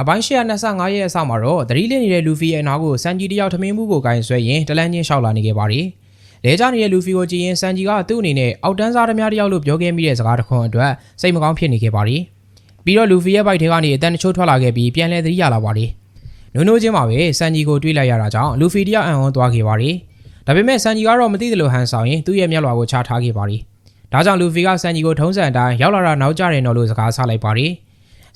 အပိုင်း125ရဲ့အစမှာတော့သတိလစ်နေတဲ့လူဖီရဲ့အနာကိုစန်ဂျီတယောက်ထမင်းမှုကိုကင်ဆွဲရင်တလန်းချင်းရှောက်လာနေခဲ့ပါတယ်။လဲကျနေတဲ့လူဖီကိုကြည့်ရင်စန်ဂျီကသူ့အနေနဲ့အောက်တန်းစားသမားတယောက်လို့ပြောခဲ့မိတဲ့စကားတစ်ခွန်းအတွက်စိတ်မကောင်းဖြစ်နေခဲ့ပါတယ်။ပြီးတော့လူဖီရဲ့ဘိုက်ထဲကနေအတန်တချို့ထွက်လာခဲ့ပြီးပြန်လဲသတိရလာပါတယ်။နုံနိုးချင်းမှာပဲစန်ဂျီကိုတွေးလိုက်ရတာကြောင့်လူဖီတယောက်အံ့ဩသွားခဲ့ပါတယ်။ဒါပေမဲ့စန်ဂျီကတော့မသိသလိုဟန်ဆောင်ရင်သူ့ရဲ့မျက်လွှာကိုချထားခဲ့ပါတယ်။ဒါကြောင့်လူဖီကစန်ဂျီကိုထုံးစံအတိုင်းရောက်လာတာနောက်ကျတယ်နော်လို့စကားဆလိုက်ပါတယ်။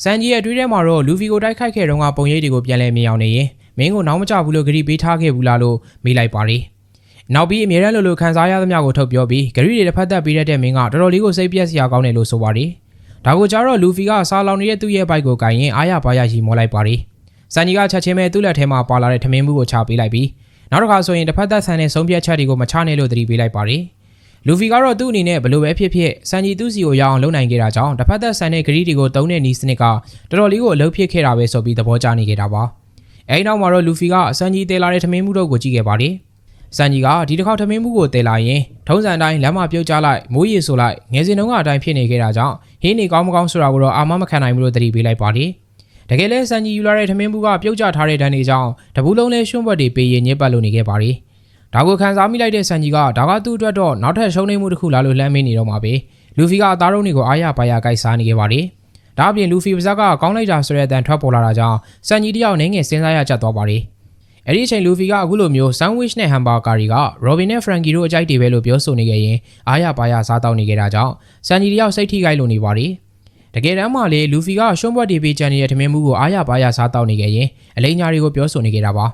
စန်ဂျီရဲ့အတွေးထဲမှာတော့လူဖီကိုတိုက်ခိုက်ခဲ့တုန်းကပုံရိပ်တွေကိုပြန်လဲမြင်အောင်နေရင်မင်းကိုနောက်မကျဘူးလို့ဂရီပေးထားခဲ့ဘူးလားလို့မေးလိုက်ပါတယ်။နောက်ပြီးအမြဲတမ်းလိုလိုခံစားရသမျှကိုထုတ်ပြောပြီးဂရီတွေတစ်ဖက်သက်ပေးတတ်တဲ့မင်းကတော်တော်လေးကိုစိတ်ပြက်စရာကောင်းတယ်လို့ဆိုပါတယ်။ဒါကိုကြတော့လူဖီကစားလောင်နေတဲ့သူ့ရဲ့ဘိုက်ကိုကင်ရင်အားရပါရရှိမောလိုက်ပါတယ်။စန်ဂျီကချက်ချင်းပဲသူ့လက်ထဲမှာပါလာတဲ့ထမင်းမှုကိုချပေးလိုက်ပြီးနောက်တစ်ခါဆိုရင်တစ်ဖက်သက်ဆန်တဲ့ဆုံးဖြတ်ချက်တွေကိုမချနဲ့လို့သတိပေးလိုက်ပါတယ်။ လူဖီကတော့သူ့အနေနဲ့ဘလို့ပဲဖြစ်ဖြစ်စန်ဂျီသူ့စီကိုရအောင်လုပ်နိုင်ခဲ့တာကြောင့်တစ်ဖက်သက်ဆန်တဲ့ဂရီတွေကိုတုံးတဲ့နီးစနစ်ကတော်တော်လေးကိုအလုပ်ဖြစ်ခဲ့တာပဲဆိုပြီးသဘောကျနေခဲ့တာပါအဲဒီနောက်မှာတော့လူဖီကစန်ဂျီတဲလာတဲ့ထမင်းမှုတို့ကိုကြည့်ခဲ့ပါတယ်စန်ဂျီကဒီတစ်ခေါက်ထမင်းမှုကိုတဲလာရင်ထုံးစံအတိုင်းလမ်းမပြုတ်ကျလိုက်မိုးရေဆိုလိုက်ငယ်စဉ်တုန်းကအတိုင်းဖြစ်နေခဲ့တာကြောင့်ဟင်းနေကောင်းမကောင်းဆိုတာကိုတော့အာမမခံနိုင်ဘူးလို့သတိပေးလိုက်ပါတယ်တကယ်လဲစန်ဂျီယူလာတဲ့ထမင်းမှုကပြုတ်ကျထားတဲ့ဒဏ်တွေကြောင့်တပူးလုံးလဲရွှွန့်ဘက်တွေပေးရင်ညစ်ပတ်လို့နေခဲ့ပါတယ် ဒါကိုခံစားမိလိုက်တဲ့ဆန်ကြီးကဒါကသူ့အတွက်တော့နောက်ထပ်ရှုံးနေမှုတစ်ခုလားလို့လှမ်းမင်းနေတော့မှာပဲလူဖီကအသားရုံးတွေကိုအားရပါရကိုက်စားနေခဲ့ပါတယ်ဒါအပြင်လူဖီပါဇက်ကကောင်းလိုက်တာဆိုတဲ့အတန်ထွက်ပေါ်လာတာကြောင့်ဆန်ကြီးတယောက်နင်းငယ်စဉ်းစားရချက်သွားပါတယ်အဲ့ဒီအချိန်လူဖီကအခုလိုမျိုးဆန်ဝစ်နဲ့ဟမ်ဘာဂါရီကရော်ဘင်နဲ့ဖရန်ကီတို့အကြိုက်တွေပဲလို့ပြောဆိုနေခဲ့ရင်အားရပါရစားတောက်နေခဲ့တာကြောင့်ဆန်ကြီးတယောက်စိတ်ထိခိုက်လို့နေပါတယ်တကယ်တမ်းမှလေလူဖီကရှုံးဘွက်တီပေးချန်နေတဲ့ထမင်းမှုကိုအားရပါရစားတောက်နေခဲ့ရင်အလိညာတွေကိုပြောဆိုနေခဲ့တာပါ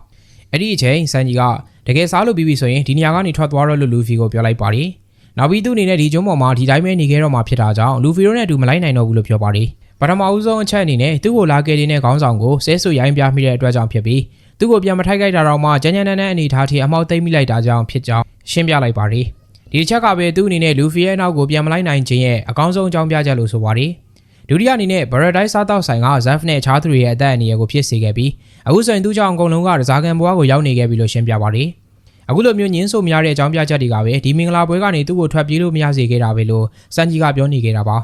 အဲ့ဒီအချိန်ဆန်ကြီးက တကယ်စားလို့ပြီးပြီဆိုရင်ဒီနေရာကနေထွက်သွားတော့လို့လူဖီကိုပြောလိုက်ပါတယ်။နောက်ပြီးသူ့အနေနဲ့ဒီကျုံးပေါ်မှာဒီတိုင်းပဲနေခဲ့တော့မှဖြစ်တာကြောင့်လူဖီတို့နဲ့အတူမလိုက်နိုင်တော့ဘူးလို့ပြောပါတယ်။ပထမဦးဆုံးအချက်အနေနဲ့သူ့ကိုလာကယ်နေတဲ့ခေါင်းဆောင်ကိုဆဲဆူရိုင်းပြမိတဲ့အတွက်ကြောင့်ဖြစ်ပြီးသူ့ကိုပြန်မထိုက်ခိုက်တာတော့မှကြမ်းကြမ်းတမ်းတမ်းအနေထားထိအမောက်သိမ့်မိလိုက်တာကြောင့်ဖြစ်ကြောင်းရှင်းပြလိုက်ပါတယ်။ဒီတစ်ချက်ကပဲသူ့အနေနဲ့လူဖီရဲ့နောက်ကိုပြန်မလိုက်နိုင်ခြင်းရဲ့အကောင်းဆုံးအကြောင်းပြချက်လို့ဆိုပါတယ်။ ဒုတိယအနေနဲ့ Paradise စားတောက်ဆိုင်က Zaf နဲ့အခြားသူတွေရဲ့အသက်အန္တရာယ်ကိုဖြစ်စေခဲ့ပြီးအခုဆိုရင်သူ့ကြောင့်အကုန်လုံးကဒဇာကန်ဘွားကိုရောက်နေခဲ့ပြီလို့ရှင်းပြပါတယ်။အခုလိုမျိုးညင်းဆိုမရတဲ့အကြောင်းပြချက်တွေကပဲဒီမင်္ဂလာပွဲကနေသူ့ကိုထွက်ပြေးလို့မရစေခဲ့တာပဲလို့စန်ဂျီကပြောနေခဲ့တာပါ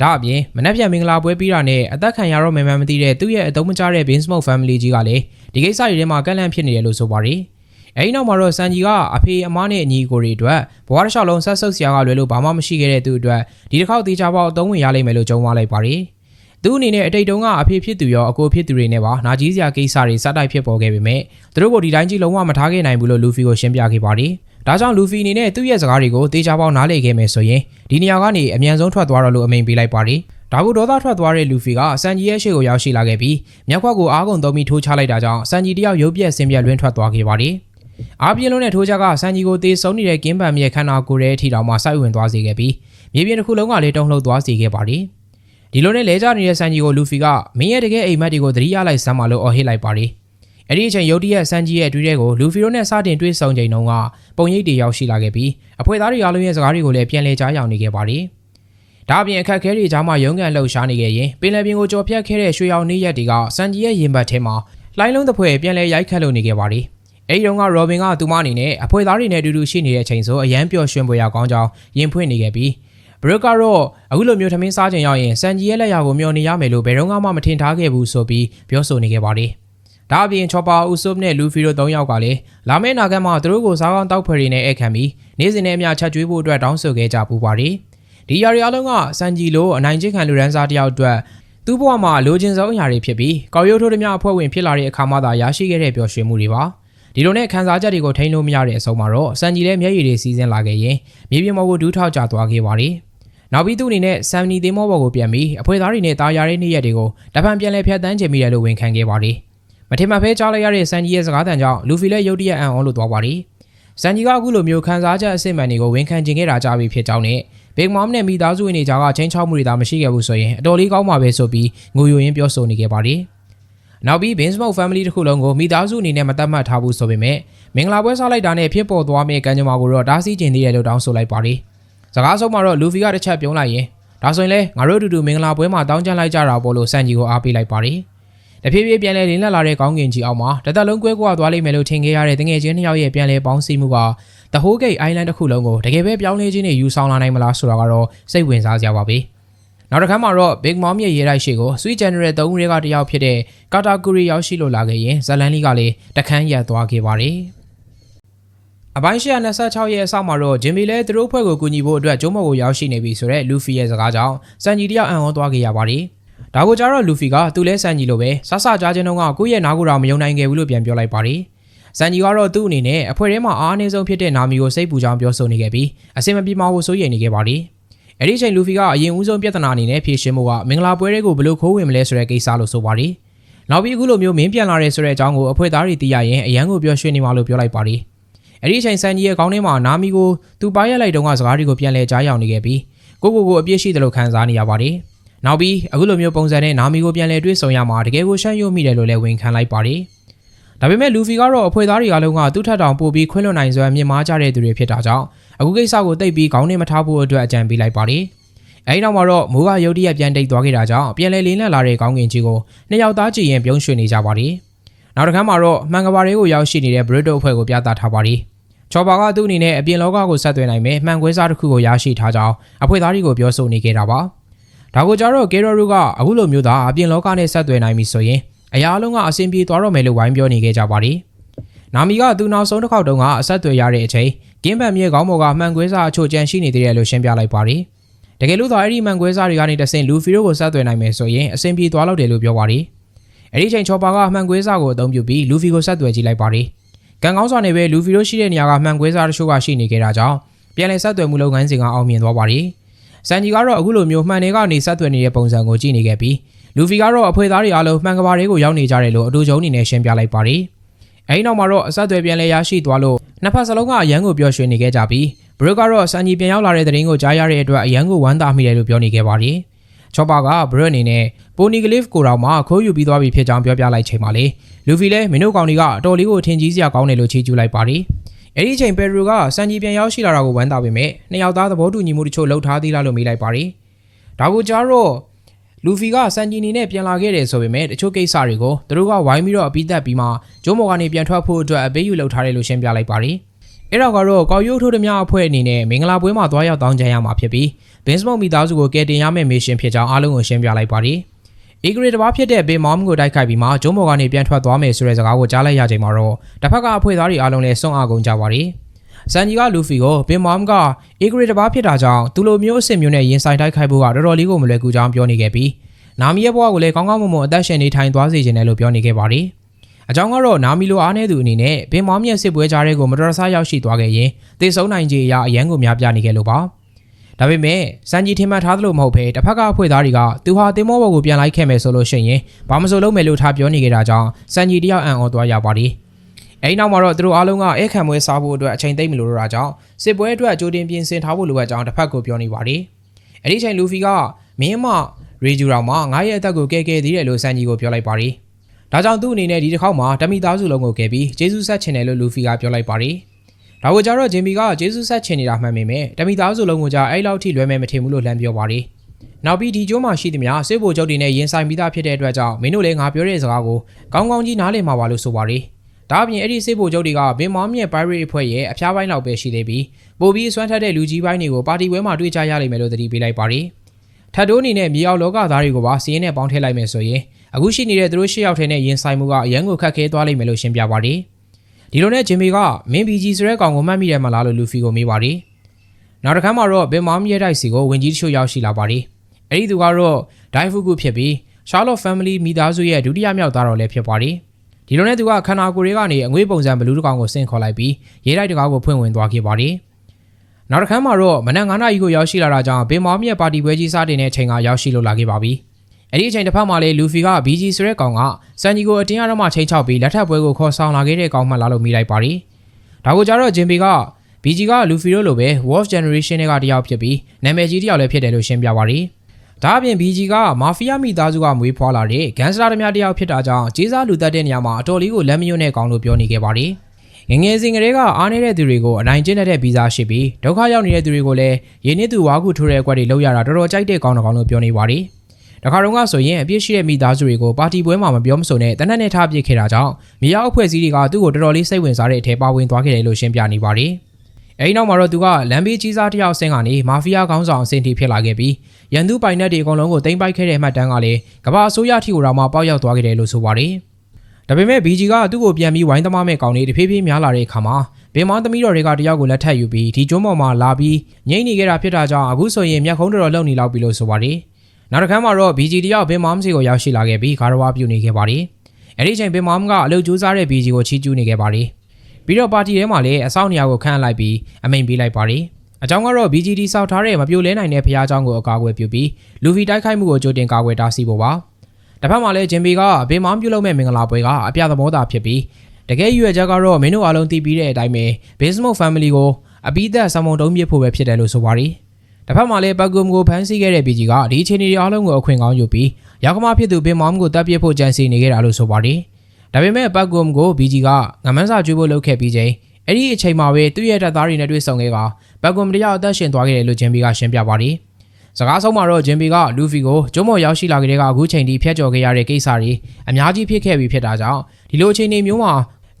ဒါအပြင်မနက်ဖြန်မင်္ဂလာပွဲပြီးတာနဲ့အသက်ခံရတော့မှန်မှန်မသိတဲ့သူ့ရဲ့အတုံးမကျတဲ့ Bean Smoke Family ကြီးကလည်းဒီကိစ္စတွေထဲမှာကန့်လန့်ဖြစ်နေတယ်လို့ဆိုပါတယ် အဲဒီနောက်မှာတော့စန်ဂျီကအဖေအမားနဲ့အညီကိုတွေအတွက်ဘဝတစ်လျှောက်လုံးဆက်ဆုပ်စရာကလွယ်လို့ဘာမှမရှိခဲ့တဲ့သူအတွက်ဒီတစ်ခေါက်တေချာပေါက်အသုံးဝင်ရလိမ့်မယ်လို့ကြုံသွားလိုက်ပါတယ်သူအနေနဲ့အတိတ်တုန်းကအဖေဖြစ်သူရောအကိုဖြစ်သူတွေနဲ့ပါနာကြီးစရာကိစ္စတွေစတိုက်ဖြစ်ပေါ်ခဲ့ပေမဲ့သူတို့ကိုဒီတိုင်းကြီးလုံးဝမထားခဲ့နိုင်ဘူးလို့လူဖီကိုရှင်းပြခဲ့ပါတယ်။ဒါကြောင့်လူဖီအနေနဲ့သူ့ရဲ့စကားတွေကိုတေချာပေါက်နားလည်ခဲ့မယ်ဆိုရင်ဒီနေရာကနေအမြန်ဆုံးထွက်သွားတော့လို့အမိန်ပေးလိုက်ပါတယ်။ဒါကိုဒေါသထွက်သွားတဲ့လူဖီကစန်ဂျီရဲ့ရှေ့ကိုရောက်ရှိလာခဲ့ပြီးမြောက်ခွက်ကိုအားကုန်သုံးပြီးထိုးချလိုက်တာကြောင့်စန်ဂျီတယောက်ရုပ်ပြက်ဆင်းပြက်လွင့်ထွက်သွားခဲ့ပါတယ်။ အားပြင်းလုံးတဲ့ထိုးချကစန်ဂျီကိုတေဆုံးနေတဲ့ကင်းပန်မြေခန္ဓာကိုယ်ရဲ့အထီတောင်မှစိုက်ဝင်သွားစေခဲ့ပြီးမြေပြင်တစ်ခုလုံးကလည်းတုံ့လှုပ်သွားစေခဲ့ပါတယ်။ဒီလိုနဲ့လဲကျနေတဲ့စန်ဂျီကိုလူဖီကမင်းရဲ့တကယ်အိမ်မက်တွေကိုသတိရလိုက်စမ်းပါလို့အော်ဟစ်လိုက်ပါတယ်။အဲ့ဒီအချိန်ရုတ်တရက်စန်ဂျီရဲ့အတွေ့အကြုံကိုလူဖီတို့နဲ့စတင်တွေ့ဆုံချိန်တုန်းကပုံရိပ်တွေရောက်ရှိလာခဲ့ပြီးအဖွဲသားတွေအားလုံးရဲ့စကားတွေကိုလည်းပြန်လည်ကြားရောက်နေခဲ့ပါတယ်။ဒါအပြင်အခက်အခဲတွေကြားမှာရုန်းကန်လှုပ်ရှားနေခဲ့ရင်ပင်လယ်ပြင်ကိုကြော်ဖြတ်ခဲ့တဲ့ရွှေရောင်နေရက်တွေကစန်ဂျီရဲ့ရင်ဘတ်ထဲမှာလှိုင်းလုံးတစ်ဖွဲပြန်လည်ရိုက်ခတ်လို့နေခဲ့ပါတယ်။ အဲဒီတုန်းကရော်ဘင်ကသူမအနေနဲ့အဖွဲသားတွေနဲ့အတူတူရှိနေတဲ့အချိန်ဆိုအရန်ပျော်ရွှင်ပွေရကောင်းကြောင်းရင်ဖွင့်နေခဲ့ပြီးဘရကတော့အခုလိုမျိုးထမင်းစားချိန်ရောက်ရင်စန်ဂျီရဲ့လက်ရာကိုမျှော်နေရမယ်လို့ဘယ်တော့မှမထင်ထားခဲ့ဘူးဆိုပြီးပြောဆိုနေခဲ့ပါတယ်။ဒါအပြင်ချော်ပါဦးဆုပ်နဲ့လူဖီတို့၃ယောက်ကလည်းလာမယ့်နာဂတ်မှာသူတို့ကိုစားကောင်းတောက်ဖွယ်တွေနဲ့ဧည့်ခံပြီးနေ့စဉ်နဲ့အမျှချက်ကျွေးဖို့အတွက်တောင်းဆိုခဲ့ကြပူပါတယ်။ဒီຢာရီအလုံးကစန်ဂျီလိုအနိုင်ကျင့်ခံလူရန်စားတယောက်အတွက်သူ့ဘဝမှာလိုချင်ဆုံးအရာတွေဖြစ်ပြီးကောက်ရုပ်ထိုးသမျှအဖွဲ့ဝင်ဖြစ်လာတဲ့အခါမှသာရရှိခဲ့တဲ့ပျော်ရွှင်မှုတွေပါ။ ဒီလိုနဲ့ခံစားချက်တွေကိုထိန်းလို့မရတဲ့အဆုံးမှာတော့စန်ဂျီလည်းမျက်ရည်တွေစီးဆင်းလာခဲ့ရင်မြေပြင်ပေါ်ကိုဒူးထောက်ကျသွားခဲ့ပါတယ်။နောက်ပြီးသူ့အနေနဲ့ဆမ်နီသင်းမောဘော်ကိုပြန်ပြီးအဖွဲသားတွေနဲ့တာယာတဲ့နေ့ရက်တွေကိုတပံပြန်လဲဖျက်တမ်းချင်မိတယ်လို့ဝန်ခံခဲ့ပါတယ်။မထင်မှတ်ဖဲကြားလိုက်ရတဲ့ဆန်ဂျီရဲ့စကားသံကြောင့်လူဖီလည်းရုတ်တရက်အံ့ဩလို့သွားပါတယ်။ဆန်ဂျီကအခုလိုမျိုးခံစားချက်အစစ်မှန်တွေကိုဝန်ခံကျင်ခဲ့တာကြားပြီးဖြစ်ကြောင်းနဲ့ဘိတ်မောင်နဲ့မိသားစုဝင်တွေကြားကချင်းချောက်မှုတွေသာမရှိခဲ့ဘူးဆိုရင်အတော်လေးကောင်းပါပဲဆိုပြီးငိုယိုရင်းပြောဆိုနေခဲ့ပါတယ်။ နောက်ပြီး Bean Smoke Family တစ်ခုလုံးကိုမိသားစုအနေနဲ့မတတ်မှတ်ထားဘူးဆိုပေမဲ့မင်္ဂလာပွဲစားလိုက်တာနဲ့ဖြစ်ပေါ်သွားမယ့်ကံကြမ္မာကိုတော့တားဆီးကျင်သေးတယ်လို့တောင်းဆိုလိုက်ပါတယ်။စကားဆုံးမှာတော့လူဖီကတစ်ချက်ပြုံးလိုက်ရင်ဒါဆိုရင်လေငါတို့အတူတူမင်္ဂလာပွဲမှာတောင်းကျမ်းလိုက်ကြတာပေါ့လို့စန်ဂျီကိုအားပေးလိုက်ပါတယ်။တဖြည်းဖြည်းပြန်လဲလင်းလက်လာတဲ့ကောင်းကင်ကြီးအောက်မှာတသက်လုံးကွဲကွာသွားလိမ့်မယ်လို့ထင်ခဲ့ရတဲ့တငယ်ချင်းနှစ်ယောက်ရဲ့ပြန်လဲပေါင်းစည်းမှုက The Whole Gate Island တစ်ခုလုံးကိုတကယ်ပဲပြောင်းလဲခြင်းနဲ့ယူဆောင်လာနိုင်မလားဆိုတာကတော့စိတ်ဝင်စားစရာပါပဲ။ နောက်တစ်ခါမှာတော့ Big Mom ရဲ့ရေတိုက်ရှိကို Sweet General ၃ဦးတွေကတယောက်ဖြစ်တဲ့ကာတာကူရီရောက်ရှိလို့လာခဲ့ရင်ဇလန်လီကလည်းတခန်းရက်သွားခဲ့ပါတယ်အပိုင်း126ရဲ့အစမှာတော့ဂျင်မီလည်းသူတို့ဖွဲ့ကိုကူညီဖို့အတွက်ကျုံးမော်ကိုရောက်ရှိနေပြီဆိုတော့လူဖီရဲ့စကားကြောင့်စန်ဂျီတယောက်အံ့ဩသွားခဲ့ရပါတယ်။ဒါကိုကြတော့လူဖီကသူလဲစန်ဂျီလိုပဲဆဆကြားချင်းတော့ကကိုယ့်ရဲ့နားကိုယ်တော်မယုံနိုင်ခဲ့ဘူးလို့ပြန်ပြောလိုက်ပါတယ်။စန်ဂျီကတော့သူ့အနေနဲ့အဖွဲထဲမှာအားအနည်းဆုံးဖြစ်တဲ့နာမီကိုစိတ်ပူကြောင်းပြောဆိုနေခဲ့ပြီးအစင်မပြေမှာကိုစိုးရိမ်နေခဲ့ပါတယ်။ အဲ့ဒီချိန်လူဖီကအရင်ဦးဆုံးပြဿနာအနေနဲ့ဖြေရှင်းမှုကမင်္ဂလာပွဲတွေကိုဘယ်လိုခိုးဝင်မလဲဆိုတဲ့ကိစ္စလို့ဆိုပါတယ်။နောက်ပြီးအခုလိုမျိုးမင်းပြန်လာတဲ့ဆိုတဲ့အကြောင်းကိုအဖွဲသားတွေသိရရင်အရန်ကိုပြောရွှေ့နေမှာလို့ပြောလိုက်ပါတယ်။အဲ့ဒီအချိန်ဆန်ကြီးရဲ့ခေါင်းထဲမှာနာမီကိုသူပါရက်လိုက်တုန်းကစကားတွေကိုပြန်လဲကြားရောက်နေခဲ့ပြီးကိုကိုကိုအပြစ်ရှိတယ်လို့ခံစားနေရပါတယ်။နောက်ပြီးအခုလိုမျိုးပုံစံနဲ့နာမီကိုပြန်လဲတွေ့ဆုံရမှာတကယ်ကိုရှမ်းရုံမိတယ်လို့လည်းဝန်ခံလိုက်ပါတယ်။ဒါပေမဲ့လူဖီကတော့အဖွဲသားတွေအားလုံးကသူ့ထက်တောင်ပိုပြီးခွင့်လွှတ်နိုင်စွမ်းမြင့်မားကြတဲ့သူတွေဖြစ်တာကြောင့် အခုကိစ္စကိုတိတ်ပြီးခေါင်းနဲ့မထားဖို့အတွက်အကြံပေးလိုက်ပါတယ်။အဲဒီနောက်မှာတော့မိုးကရုတ်တရက်ပြန်တိတ်သွားခဲ့တာကြောင့်ပြန်လဲလင်းလန့်လာတဲ့ခေါင်းကင်ကြီးကိုနှစ်ယောက်သားကြည့်ရင်ပြုံးရွှေ့နေကြပါတယ်။နောက်တစ်ခါမှာတော့မှန်ကဘာတွေကိုရောက်ရှိနေတဲ့ Brito အဖွဲ့ကိုပြသထားပါတယ်။ချော်ပါကသူ့အနေနဲ့အပြင်လောကကိုဆက်သွယ်နိုင်မယ်မှန်ကွဲစားတစ်ခုကိုရရှိထားကြောင်းအဖွဲ့သားတွေကိုပြောဆိုနေခဲ့တာပါ။ဒါကိုကြတော့ Gero ကအခုလိုမျိုးသာအပြင်လောကနဲ့ဆက်သွယ်နိုင်ပြီဆိုရင်အရာအလုံးကအဆင်ပြေသွားတော့မယ်လို့ဝိုင်းပြောနေခဲ့ကြပါတယ်။နာမီကသူနောက်ဆုံးတစ်ခေါက်တုန်းကအဆက်အသွယ်ရတဲ့အချိန် ကင်းပန်မြေကောင်းပေါ်ကမှန်ကွဲစားအချို့ကြံရှိနေသေးတယ်လို့ရှင်းပြလိုက်ပါတယ်။တကယ်လို့သာအဲ့ဒီမှန်ကွဲစားတွေကနေတဆင့်လူဖီရိုကိုဆက်သွယ်နိုင်မယ်ဆိုရင်အဆင်ပြေသွားတော့တယ်လို့ပြောပါတယ်။အဲ့ဒီချိန်ချော်ပါကမှန်ကွဲစားကိုအသုံးပြုပြီးလူဖီကိုဆက်သွယ်ကြည့်လိုက်ပါတယ်။ကံကောင်းစွာနဲ့ပဲလူဖီရိုရှိတဲ့နေရာကမှန်ကွဲစားတချို့ကရှိနေကြတာကြောင့်ပြန်လည်ဆက်သွယ်မှုလုပ်ငန်းစဉ်ကအောင်မြင်သွားပါတယ်။စန်ဂျီကတော့အခုလိုမျိုးမှန်တွေကနေဆက်သွယ်နေတဲ့ပုံစံကိုကြည့်နေခဲ့ပြီးလူဖီကတော့အဖွဲသားတွေအားလုံးမှန်ကဘာတွေကိုရောက်နေကြတယ်လို့အတူချုံအနေနဲ့ရှင်းပြလိုက်ပါတယ်။ အဲဒီနောက်မှာတော့အဆက်အသွယ်ပြန်လည်ရရှိသွားလို့နှစ်ဖက်စလုံးကအရန်ကိုပျော်ရွှင်နေခဲ့ကြပြီးဘရုတ်ကတော့စန်ဂျီပြန်ရောက်လာတဲ့တဲ့ရင်ကိုကြားရတဲ့အတွက်အရန်ကိုဝမ်းသာမိတယ်လို့ပြောနေခဲ့ပါတယ်။ချောပါကဘရုတ်အနေနဲ့ပိုနီဂလစ်ကိုတောင်မှခိုးယူပြီးသွားပြီဖြစ်ကြောင်းပြောပြလိုက်ချိန်မှာလေလူဖီလည်းမင်းတို့ကောင်တွေကအတော်လေးကိုထင်ကြီးစရာကောင်းတယ်လို့ချီးကျူးလိုက်ပါတယ်။အဲ့ဒီအချိန်ပယ်ဒရိုကစန်ဂျီပြန်ရောက်ရှိလာတာကိုဝမ်းသာပေမဲ့နှစ်ယောက်သားသဘောတူညီမှုတချို့လှုပ်ထားသေးလားလို့မေးလိုက်ပါတယ်။ဒါကိုကြားတော့ လူဖီကစန်ဂျီနီနဲ့ပြန်လာခဲ့တယ်ဆိုပေမဲ့တချို့ကိစ္စတွေကိုသူတို့ကဝိုင်းပြီးတော့အပိသက်ပြီးမှဂျုံမော်ကနေပြန်ထွက်ဖို့အတွက်အပေးယူလုပ်ထားတယ်လို့ရှင်းပြလိုက်ပါတယ်။အဲ့တော့ကတော့ကောက်ရုပ်ထိုးသမျှအဖွဲ့အနေနဲ့မင်္ဂလာပွဲမှာသွားရောက်တောင်းကြရမှာဖြစ်ပြီးဘင်းစမုတ်မိသားစုကိုကယ်တင်ရမယ့်မစ်ရှင်ဖြစ်ကြောင်းအားလုံးကိုရှင်းပြလိုက်ပါတယ်။အေဂရီတဘာဖြစ်တဲ့ဘေမောင်ကိုတိုက်ခိုက်ပြီးမှဂျုံမော်ကနေပြန်ထွက်သွားမယ်ဆိုတဲ့စကားကိုကြားလိုက်ရချိန်မှာတော့တစ်ဖက်ကအဖွဲ့သားတွေအားလုံးလည်းစွန့်အားကုန်ကြပါတယ်။ စန်ဂျီကလူဖီကိုဘင်မောင်ကအေဂရီတဘာဖြစ်တာကြောင့်သူလိုမျိုးအစ်စ်မျိုးနဲ့ရင်ဆိုင်တိုက်ခိုက်ဖို့ကတော်တော်လေးကိုမလွယ်ကူကြောင်းပြောနေခဲ့ပြီးနာမီရဲ့ဘဝကိုလည်းကောင်းကောင်းမွန်မွန်အသက်ရှင်နေထိုင်သွားစေချင်တယ်လို့ပြောနေခဲ့ပါတယ်။အကြောင်းကတော့နာမီလိုအားနည်းသူအနေနဲ့ဘင်မောင်ရဲ့စစ်ပွဲကြားတဲ့ကိုမတော်တဆရောက်ရှိသွားခဲ့ရင်တေဆုံးနိုင်ခြေအရာအရန်ကိုများပြနေခဲ့လို့ပါ။ဒါပေမဲ့စန်ဂျီထင်မှတ်ထားသလိုမဟုတ်ဘဲတစ်ဖက်ကအဖွဲ့သားတွေကသူဟာတင်မောဘော်ကိုပြန်လိုက်ခဲ့မယ်ဆိုလို့ရှိရင်ဘာမဆိုလုပ်မယ်လို့ထားပြောနေကြတာကြောင့်စန်ဂျီတယောက်အံ့ဩသွားရပါတယ်။ အဲဒီနောက်မှာတော့သူတို့အားလုံးကအဲခံမွဲစားဖို့အတွက်အချိန်သိမ့်မလို့တော့တာကြောင့်စစ်ပွဲအတွက်ကြိုတင်ပြင်ဆင်ထားဖို့လိုအပ်ကြောင်းတစ်ဖက်ကိုပြောနေပါတယ်။အဲဒီချိန်လူဖီကမင်းမရေဂျူတော်မှာငါရဲ့အသက်ကိုကဲကဲသေးတယ်လို့စန်ဂျီကိုပြောလိုက်ပါတယ်။ဒါကြောင့်သူ့အနေနဲ့ဒီတစ်ခေါက်မှာတမီသားစုလုံးကိုကဲပြီးဂျေဇုဆက်ချင်တယ်လို့လူဖီကပြောလိုက်ပါတယ်။ဒါကိုကြတော့ဂျင်မီကဂျေဇုဆက်ချင်နေတာမှန်ပေမဲ့တမီသားစုလုံးကိုကြအဲ့လောက်ထိလွယ်မယ်မထင်ဘူးလို့လှမ်းပြောပါတယ်။နောက်ပြီးဒီကျိုးမှာရှိသမျှစစ်ဘိုလ်ချုပ်တွေနဲ့ရင်ဆိုင်ပြီးသားဖြစ်တဲ့အတွက်ကြောင့်မင်းတို့လည်းငါပြောတဲ့စကားကိုကောင်းကောင်းကြီးနားလည်မှာပါလို့ဆိုပါတယ်။ ဒါအပြင်အဲ့ဒီစစ်ဘိုလ်ချုပ်တွေကဘင်မောင်းမြက်ပိုင်ရီအဖွဲ့ရဲ့အဖျားပိုင်းလောက်ပဲရှိသေးပြီးပိုပြီးအစွမ်းထက်တဲ့လူကြီးပိုင်းတွေကိုပါတီပွဲမှာတွေ့ကြရလိမ့်မယ်လို့သတိပေးလိုက်ပါတယ်။ထပ်တိုးအနေနဲ့မြေအောက်လောကသားတွေကိုပါစီးရင်နဲ့ပေါင်းထည့်လိုက်မယ်ဆိုရင်အခုရှိနေတဲ့သူတို့ရှစ်ယောက်ထဲနဲ့ရင်ဆိုင်မှုကအရန်ကိုခက်ခဲသွားလိမ့်မယ်လို့ရှင်းပြပါတယ်။ဒီလိုနဲ့ဂျင်မီကမင်းဘီဂျီဆိုတဲ့ကောင်ကိုမှတ်မိတယ်မလားလို့လူဖီကိုမေးပါတယ်။နောက်တစ်ခါမှတော့ဘင်မောင်မြဲတိုက်စီကိုဝင်ကြီးတချို့ရောက်ရှိလာပါတယ်။အဲ့ဒီသူကတော့ဒိုင်ဖူကူဖြစ်ပြီး Charlotte Family မိသားစုရဲ့ဒုတိယမြောက်သားတော်လည်းဖြစ်ပါတယ်။ ဒီလိုနဲ့သူကခန္ဓာကိုယ်တွေကနေအငွေးပုံစံဘလူးတစ်ကောင်ကိုဆင့်ခေါ်လိုက်ပြီးရေးတိုက်တစ်ကောင်ကိုဖွင့်ဝင်သွားခဲ့ပါတယ်။နောက်တစ်ခါမှတော့မနက်9နာရီကိုရောက်ရှိလာတာကြောင့်ဘင်မောင်မြက်ပါတီပွဲကြီးစတင်တဲ့အချိန်ကရောက်ရှိလို့လာခဲ့ပါပြီ။အဲ့ဒီအချိန်တစ်ဖက်မှာလေလူဖီက BG ဆိုတဲ့ကောင်ကစန်ဂျီကိုအတင်းအဓမ္မချိန်ချောက်ပြီးလက်ထပ်ပွဲကိုခေါ်ဆောင်လာခဲ့တဲ့ကောင်မှလာလို့မိလိုက်ပါရီ။ဒါကိုကြတော့ဂျင်ဘီက BG ကလူဖီတို့လိုပဲ Wolf Generation တွေကတယောက်ဖြစ်ပြီးနာမည်ကြီးတယောက်လည်းဖြစ်တယ်လို့ရှင်းပြပါရီ။ ဒါအပြင် BG ကမာဖီးယားမိသားစုကမွေးဖွားလာတဲ့ဂန်စတာတများတယောက်ဖြစ်တာကြောင့်ကြေးစားလူသက်တဲ့နေရာမှာအတော်လေးကိုလက်မယွတ်တဲ့ကောင်လို့ပြောနေခဲ့ပါရီ။ငငယ်စဉ်ကလေးကအားနေတဲ့သူတွေကိုအနိုင်ကျင့်တဲ့ဗီဇာရှိပြီးဒုက္ခရောက်နေတဲ့သူတွေကိုလည်းရင်းနှီးသူဝါခုထိုးတဲ့အကွက်တွေလောက်ရတာတော်တော်ကြိုက်တဲ့ကောင်းတဲ့ကောင်းလို့ပြောနေပါတယ်။တခါတော့ကဆိုရင်အပြစ်ရှိတဲ့မိသားစုတွေကိုပါတီပွဲမှာမပြောမစုံနဲ့တနက်နဲ့ထားပစ်ခဲ့တာကြောင့်မြေအောက်အဖွဲ့အစည်းတွေကသူ့ကိုတော်တော်လေးစိတ်ဝင်စားတဲ့အထက်ပါဝင်သွားခဲ့တယ်လို့ရှင်းပြနေပါတယ်။အဲဒီနောက်မှာတော့သူကလမ်းဘေးကြီးစားတယောက်ဆင်းကနေမာဖီးယားခေါင်းဆောင်အဆင့်ထိဖြစ်လာခဲ့ပြီး ရန်သူပိုင်နက်တွေအကုန်လုံးကိုတင်ပိုက်ခဲ့တဲ့မှတ်တမ်းကလည်းကမ္ဘာအစိုးရထီကိုတောင်မှပေါက်ရောက်သွားခဲ့တယ်လို့ဆိုပါတယ်။ဒါပေမဲ့ BG ကသူ့ကိုပြန်ပြီးဝိုင်းသမားမဲ့ကောင်တွေတဖြည်းဖြည်းများလာတဲ့အခါမှာဘင်မောင်းသမီးတော်တွေကတယောက်ကိုလက်ထပ်ယူပြီးဒီကျွန်းပေါ်မှာလာပြီးငိမ့်နေခဲ့တာဖြစ်တာကြောင့်အခုဆိုရင်မျက်ခုံးတော်တော်လုံနေလောက်ပြီလို့ဆိုပါတယ်။နောက်တစ်ခါမှာတော့ BG တယောက်ဘင်မောင်းစီကိုရောက်ရှိလာခဲ့ပြီးဂါရဝါပြုနေခဲ့ပါတယ်။အဲဒီအချိန်ဘင်မောင်းကအလုပ်ကြိုးစားတဲ့ BG ကိုချီးကျူးနေခဲ့ပါတယ်။ပြီးတော့ပါတီထဲမှာလည်းအဆောက်နေရာကိုခန့်အပ်လိုက်ပြီးအမိန်ပေးလိုက်ပါတယ်။ အကြောင်းကတော့ BGD စောက်ထားတဲ့မပြိုလဲနိုင်တဲ့ဖျားเจ้าကိုအကာအကွယ်ပြုပြီးလူဗီတိုက်ခိုက်မှုကိုကြိုတင်ကာကွယ်တားဆီးဖို့ပါ။တစ်ဖက်မှာလည်းဂျင်ဘီကဘေးမောင်းပြုလုပ်မဲ့မင်္ဂလာပွဲကအပြသဘောသာဖြစ်ပြီးတကယ်ရွယ်ချက်ကတော့မင်းတို့အားလုံးသိပြီးတဲ့အတိုင်းပဲ Basement Family ကိုအပိသက်ဆံမုံတုံးပြစ်ဖို့ပဲဖြစ်တယ်လို့ဆိုပါတယ်။တစ်ဖက်မှာလည်းဘက်ဂုမ်ကိုဖမ်းဆီးခဲ့တဲ့ BG ကဒီအခြေအနေတွေအားလုံးကိုအခွင့်ကောင်းယူပြီးရောက်ခမဖြစ်သူဘေးမောင်းကိုတပ်ပစ်ဖို့ကြံစီနေခဲ့တာလို့ဆိုပါတယ်။ဒါပေမဲ့ဘက်ဂုမ်ကို BG ကငမန်းစာကျွေးဖို့လုပ်ခဲ့ပြီးချိန်အဲ့ဒီအချိန်မှာပဲသူ့ရဲ့တပ်သားတွေနဲ့တွေ့ဆုံခဲ့က ဘက်ကွန်တယောက်အသက်ရှင်သွားခဲ့တယ်လို့ဂျင်ဘီကရှင်းပြပါတယ်။စကားဆုံးမှာတော့ဂျင်ဘီကလူဖီကိုကျုံးမော်ရောက်ရှိလာကြတဲ့ကအခုချိန်ထိဖျက်ကျော်ခဲ့ရတဲ့ကိစ္စတွေအများကြီးဖြစ်ခဲ့ပြီးဖြစ်တာကြောင့်ဒီလိုအခြေအနေမျိုးမှာ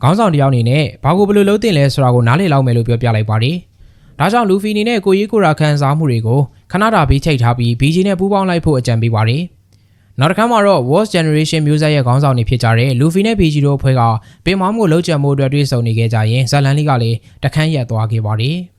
ခေါင်းဆောင်တယောက်အနေနဲ့ဘာကိုဘယ်လိုလုပ်တင်လဲဆိုတာကိုနားလည်လောက်မယ်လို့ပြောပြလိုက်ပါတယ်။ဒါကြောင့်လူဖီအနေနဲ့ကိုရေးကိုရာခံစားမှုတွေကိုခဏတာဘေးချိတ်ထားပြီး BG နဲ့ပူးပေါင်းလိုက်ဖို့အကြံပေးပါတယ်။နောက်တစ်ခါမှာတော့ Wars Generation မျိုးဆက်ရဲ့ခေါင်းဆောင်တွေဖြစ်ကြတဲ့ Luffy နဲ့ BG တို့အဖွဲ့ကပင်မောင်းကိုလှုပ်ကြံမှုအတွက်တွေ့ဆုံနေခဲ့ကြရင်ဇလန်လီကလည်းတခန်းရက်သွားခဲ့ပါတယ်။